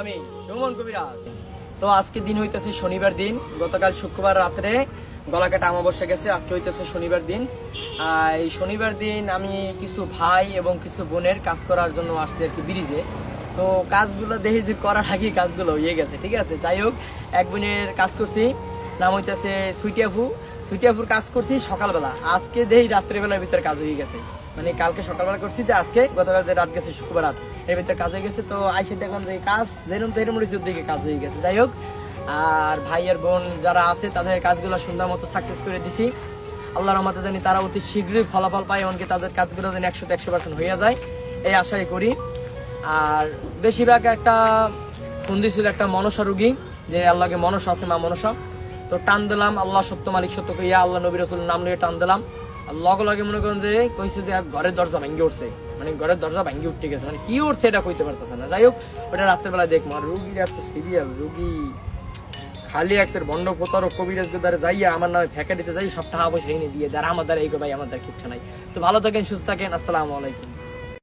আমি সুমন কবিরাজ। তো আজকে দিন হইতেছে শনিবার দিন। গতকাল শুক্রবার রাত্রে গলা কাটা আমাবস্যা গেছে, আজকে হইতেছে শনিবার দিন। এই শনিবার দিন আমি কিছু ভাই এবং কিছু বোনের কাজ করার জন্য আসছি আর কি ব্রিজে। তো কাজগুলো দেখি যে করার আগে কাজগুলো হয়ে গেছে, ঠিক আছে? যাই হোক, এক বোনের কাজ করছি, নাম হইতেছে সুইটিয়াফু সুইটিয়াফুর কাজ করছি সকালবেলা। আজকে দেই রাত্রেবেলার ভিতরে কাজ হয়ে গেছে। মানে কালকে সকালবেলা করছি যে আজকে, গতকাল যে রাত গেছে, শুক্রবার রাত। এর ভিতরে কাজ হয়ে গেছে, তো আইসে দেখুন যে কাজ যেরকম তেরম দিকে কাজ হয়ে গেছে। যাই হোক, আর ভাই আর বোন যারা আছে, তাদের কাজগুলো সুন্দর মতো সাকসেস করে দিছি। আল্লাহর রহমতে জানি তারা অতি শীঘ্রই ফলাফল পায়, এমনকি তাদের কাজগুলো যেন একশো একশো পার্সেন্ট হয়ে যায়। এই আশাই করি। আর বেশিরভাগ একটা ফোন দিয়েছিল একটা মনসা রুগী, যে আল্লাহকে মনসা আছে মা মনসা। তো টান দিলাম, আল্লাহ সত্য মালিক সত্য ইয়া আল্লাহ নবী রসুল নাম নিয়ে টান দিলাম। লগে লগে মনে করেন যে, কইছে যে, ঘরের দরজা ভাঙ্গি উঠছে। মানে ঘরের দরজা ভাঙ্গি উঠতে গেছে। মানে কি উঠছে এটা কইতে পারতেছে না। যাই হোক, ওটা রাত্রেবেলা দেখব। আর রুগীর এত সিরিয়াল রুগী। খালি একসের বন্ড প্রতারক কবিরাজ দ্বারা যাইয়া আমার নামে ফ্যাকাটিতে যাই সব টাকা পয়সা এনে দিয়ে। দ্বারা আমার দ্বারা এই ভাই আমার দ্বারা কিচ্ছু নাই। তো ভালো থাকেন, সুস্থ থাকেন। আসসালামু আলাইকুম।